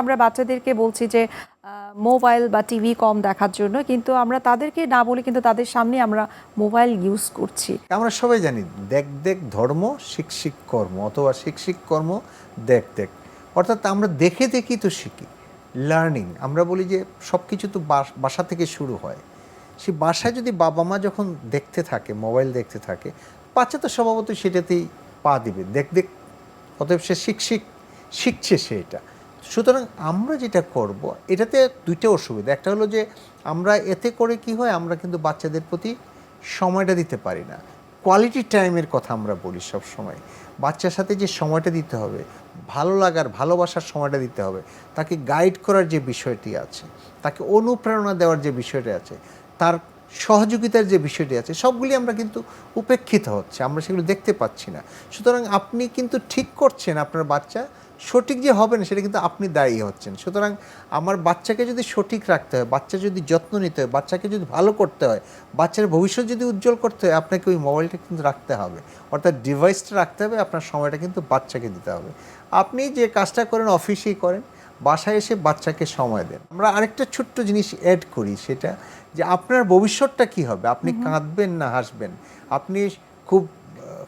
আমরা বাচ্চাদেরকে বলছি যে মোবাইল বা টিভি কম দেখার জন্য, কিন্তু আমরা তাদেরকে না বলে কিন্তু তাদের সামনে আমরা মোবাইল ইউজ করছি। আমরা সবাই জানি, দেখ দেখ ধর্ম, শিখ কর্ম, অথবা শিখ কর্ম, দেখ দেখ। অর্থাৎ আমরা দেখে দেখি তো শিখি লার্নিং আমরা বলি যে সব কিছু তো বাসা থেকে শুরু হয়। সেই বাসায় যদি বাবা মা যখন দেখতে থাকে, মোবাইল দেখতে থাকে, বাচ্চা তো স্বভাবতই সেটাতেই পা দিবে। দেখ দেখ, অতএব সে শিখ, শিখছে সে এটা। সুতরাং আমরা যেটা করব, এটাতে দুইটা অসুবিধা। একটা হলো যে, আমরা এতে করে কি হয়, আমরা কিন্তু বাচ্চাদের প্রতি সময়টা দিতে পারি না। কোয়ালিটি টাইমের কথা আমরা বলি সব সময় বাচ্চার সাথে যে সময়টা দিতে হবে, ভালো লাগার, ভালোবাসার সময়টা দিতে হবে, তাকে গাইড করার যে বিষয়টি আছে, তাকে অনুপ্রেরণা দেওয়ার যে বিষয়টি আছে, তার সহযোগিতার যে বিষয়টি আছে, সবগুলি আমরা কিন্তু উপেক্ষিত হচ্ছে, আমরা সেগুলো দেখতে পাচ্ছি না। সুতরাং আপনি কিন্তু ঠিক করছেন আপনার বাচ্চা সঠিক যে হবে না, সেটা কিন্তু আপনি দায়ী হচ্ছেন। সুতরাং আমার বাচ্চাকে যদি সঠিক রাখতে হয়, বাচ্চা যদি যত্ন নিতে হয়, বাচ্চাকে যদি ভালো করতে হয়, বাচ্চার ভবিষ্যৎ যদি উজ্জ্বল করতে হয়, আপনাকে ওই মোবাইলটা কিন্তু রাখতে হবে। অর্থাৎ ডিভাইসটা রাখতে হবে, আপনার সময়টা কিন্তু বাচ্চাকে দিতে হবে। আপনি যে কাজটা করেন অফিসেই করেন বাসায় এসে বাচ্চাকে সময় দেন। আমরা আরেকটা ছোট্ট জিনিস অ্যাড করি সেটা যে আপনার ভবিষ্যৎটা কি হবে? আপনি কাঁদবেন না হাসবেন? আপনি খুব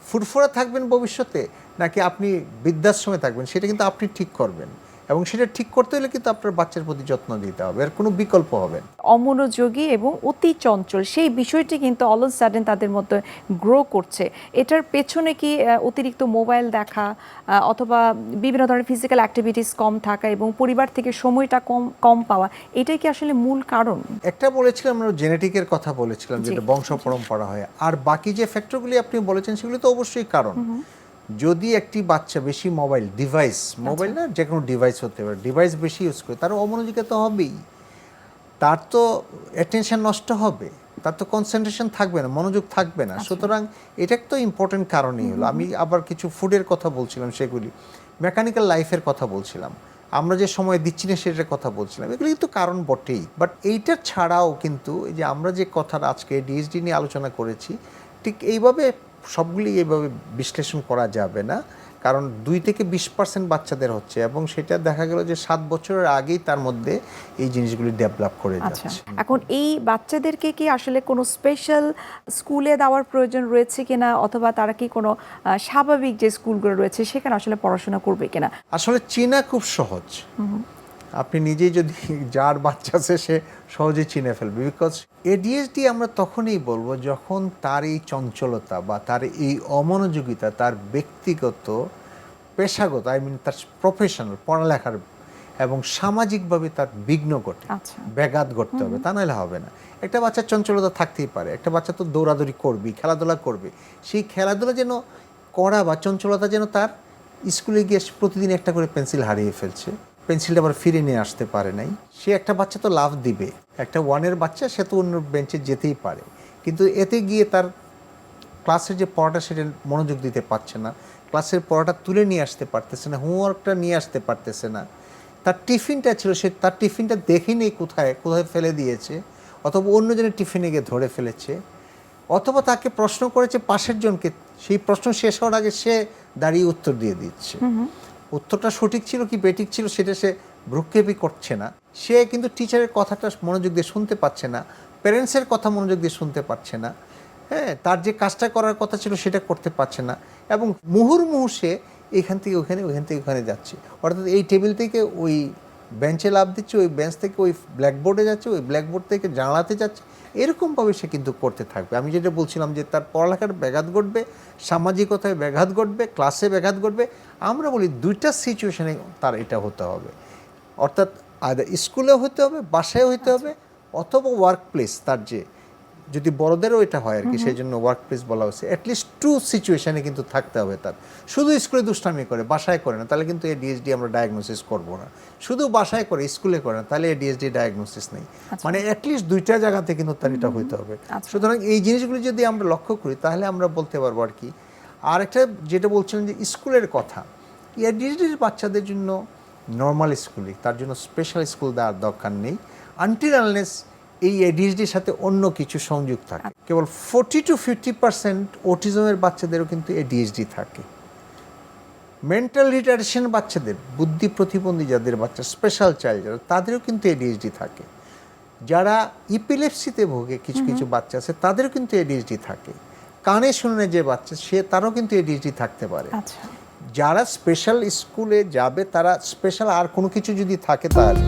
ফুরফুরা থাকবেন ভবিষ্যতে? নাকি আপনি বৃদ্ধাশ্রমে থাকবেন? সেটা কিন্তু আপনি ঠিক করবেন। এবং সেটা ঠিক করতে হলে কিন্তু আপনার বাচ্চার প্রতি যত্ন দিতে হবে। আর কোনো বিকল্প হবে অমনোযোগী এবং অতি চঞ্চল সেই বিষয়টি কিন্তু অল সাডেন তাদের মধ্যে গ্রো করছে। এটার পেছনে কি অতিরিক্ত মোবাইল দেখা অথবা বিভিন্ন ধরনের ফিজিক্যাল অ্যাক্টিভিটিস কম থাকা এবং পরিবার থেকে সময়টা কম কম পাওয়া এটাই কি আসলে মূল কারণ? একটা বলেছিলাম আমরা জেনেটিকের কথা বলেছিলাম যেটা বংশ পরম্পরা হয়। আর বাকি যে ফ্যাক্টরগুলি আপনি বলেছেন সেগুলি তো অবশ্যই কারণ। যদি একটি বাচ্চা বেশি মোবাইল ডিভাইস মোবাইল না যে কোনো ডিভাইস হতে পারে ডিভাইস বেশি ইউজ করে তার অমনোযোগিতা তো হবেই। তার তো অ্যাটেনশন নষ্ট হবে তার তো কনসেন্ট্রেশন থাকবে না মনোযোগ থাকবে না। সুতরাং এটা তো ইম্পর্টেন্ট কারণই হলো। আমি আবার কিছু ফুডের কথা বলছিলাম সেগুলি। মেকানিক্যাল লাইফের কথা বলছিলাম। আমরা যে সময় দিচ্ছি না সেটার কথা বলছিলাম। এগুলি কিন্তু কারণ বটেই। বাট এইটা ছাড়াও কিন্তু এই যে আমরা যে কথাটা আজকে ডিএসডি নিয়ে আলোচনা করেছি ঠিক এইভাবে সবগুলি এইভাবে বিশ্লেষণ করা যাবে না। কারণ দুই থেকে বিশ পার্সেন্ট বাচ্চাদের হচ্ছে এবং সেটা দেখা গেল যে সাত বছরের আগেই তার মধ্যে এই জিনিসগুলি ডেভেলপ করে আচ্ছা। যাচ্ছে। এখন এই বাচ্চাদেরকে কি আসলে কোনো স্পেশাল স্কুলে দেওয়ার প্রয়োজন রয়েছে কিনা? অথবা তারা কি কোনো স্বাভাবিক যে স্কুলগুলো রয়েছে সেখানে আসলে পড়াশোনা করবে কিনা? আসলে চীনা খুব সহজ। আপনি নিজেই যদি যার বাচ্চা আছে সে সহজে চিনে ফেলবে। বিকজ এডিএসডি আমরা তখনই বলব যখন তার এই চঞ্চলতা বা তার এই অমনোযোগিতা তার ব্যক্তিগত পেশাগত আই মিন তার প্রফেশনাল পড়ালেখার এবং সামাজিকভাবে তার বিঘ্ন ঘটে। আচ্ছা। ব্যাঘাত ঘটতে হবে তা নাহলে হবে না। একটা বাচ্চার চঞ্চলতা থাকতেই পারে একটা বাচ্চা তো দৌড়াদৌড়ি করবে খেলাধুলা করবে। সেই খেলাধুলা যেন করা বা চঞ্চলতা যেন তার স্কুলে গিয়ে প্রতিদিন একটা করে পেন্সিল হারিয়ে ফেলছে। পেন্সিলটা আবার ফিরে নিয়ে আসতে পারে নাই। সে একটা বাচ্চা তো লাভ দিবে। একটা ওয়ানের বাচ্চা, সে তো অন্য বেঞ্চে যেতেই পারে। কিন্তু এতে গিয়ে তার ক্লাসের যে পড়াটা, সেটা মনোযোগ দিতে পারছে না। ক্লাসের পড়াটা তুলে নিয়ে আসতে পারতেছে না, হোমওয়ার্কটা নিয়ে আসতে পারতেছে না। তার টিফিনটা ছিল, সে তার টিফিনটা দেখেনি কোথায় কোথায় ফেলে দিয়েছে, অথবা অন্যজনের টিফিনে গিয়ে ধরে ফেলেছে, অথবা তাকে প্রশ্ন করেছে পাশের জনকে। সেই প্রশ্ন শেষ হওয়ার আগে সে দাঁড়িয়ে উত্তর দিয়ে দিচ্ছে। উত্তরটা সঠিক ছিল কি বেঠিক ছিল সেটা সে ভ্রুক্ষেপই করছে না। সে কিন্তু টিচারের কথাটা মনোযোগ দিয়ে শুনতে পাচ্ছে না প্যারেন্টসের কথা মনোযোগ দিয়ে শুনতে পাচ্ছে না। হ্যাঁ তার যে কাজটা করার কথা ছিল সেটা করতে পারছে না এবং মুহুর্মুহু সে এখান থেকে ওখানে, ওখান থেকে ওখানে যাচ্ছে। অর্থাৎ এই টেবিল থেকে ওই বেঞ্চে লাভ দিচ্ছে, ওই বেঞ্চ থেকে ওই ব্ল্যাকবোর্ডে যাচ্ছে, ওই ব্ল্যাকবোর্ড থেকে জানালাতে যাচ্ছে। এরকমভাবে সে কিন্তু করতে থাকবে। আমি যেটা বলছিলাম যে তার পড়ালেখার ব্যাঘাত ঘটবে, সামাজিকতায় ব্যাঘাত ঘটবে ক্লাসে ব্যাঘাত ঘটবে। আমরা বলি দুইটা সিচুয়েশানে তার এটা হতে হবে। অর্থাৎ আয়দা স্কুলে হতে হবে বাসায় হতে হবে, অথবা ওয়ার্ক প্লেস তার যে যদি বড়দেরও এটা হয় আর কি সেই জন্য ওয়ার্ক প্লেস বলা হচ্ছে অ্যাটলিস্ট টু সিচুয়েশনে কিন্তু থাকতে হবে তার। শুধু স্কুলে দুষ্টামি করে বাসায় করে না তাহলে কিন্তু এই ডিএসডি আমরা ডায়াগনোসিস করব না। শুধু বাসায় করে স্কুলে করে না তাহলে এই ডিএসডি ডায়াগনোসিস নেই। মানে অ্যাটলিস্ট দুইটা জায়গাতে কিন্তু তার এটা হইতে হবে। আচ্ছা। সুতরাং এই জিনিসগুলো যদি আমরা লক্ষ্য করি তাহলে আমরা বলতে পারব আর কি। আর একটা যেটা বলছিলেন যে স্কুলের কথা এডিএসডির বাচ্চাদের জন্য নর্মাল স্কুলে তার জন্য স্পেশাল স্কুল দেওয়ার দরকার নেই। আনটিল আনলেস এই এডিএসডির সাথে অন্য কিছু সংযোগ থাকে। কেবল ফোর্টি টু ফিফটি পার্সেন্ট অটিজমের বাচ্চাদেরও কিন্তু এডিএসডি থাকে। মেন্টাল রিটার্ডেশন বাচ্চাদের বুদ্ধি প্রতিবন্ধী যাদের বাচ্চা স্পেশাল চাইল্ড যারা তাদেরও কিন্তু এডিএইচডি থাকে। যারা ইপিলেপসিতে ভোগে কিছু কিছু বাচ্চা আছে তাদেরও কিন্তু এডিএসডি থাকে। কানে শুনে যে বাচ্চা সে তারও কিন্তু এডিএইচডি থাকতে পারে। আচ্ছা। যারা স্পেশাল স্কুলে যাবে তারা স্পেশাল আর কোনো কিছু যদি থাকে তাহলে।